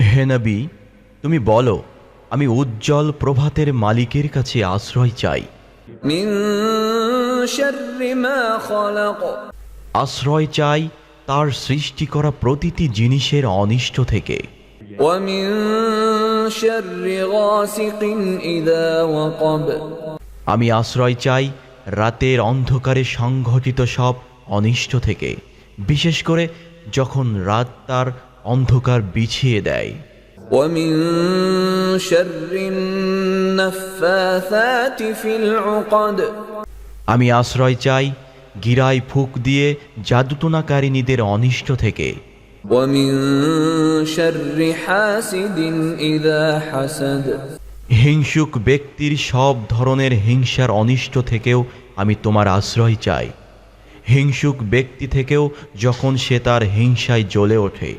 হে নবী তুমি বলো আমি উজ্জ্বল প্রভাতের মালিকের কাছে আশ্রয় চাই। আশ্রয় চাই তার সৃষ্টি করা প্রতিটি জিনিসের অনিষ্ট থেকে। আমি আশ্রয় চাই রাতের অন্ধকারে সংঘটিত সব অনিষ্ট থেকে। বিশেষ করে যখন রাত তার অন্ধকার বিছিয়ে দেয় ومن شر النفاثات في العقد আমি আশ্রয় চাই গিরায় ফুক দিয়ে জাদুটনাকারিনীদের অনিষ্ট থেকে ومن شر حاسد إذا حسد হিংসুক ব্যক্তির সব ধরনের হিংসার অনিষ্ট থেকেও আমি তোমার আশ্রয় চাই হিংসুক ব্যক্তি থেকেও যখন সে তার হিংসায় জ্বলে ওঠে।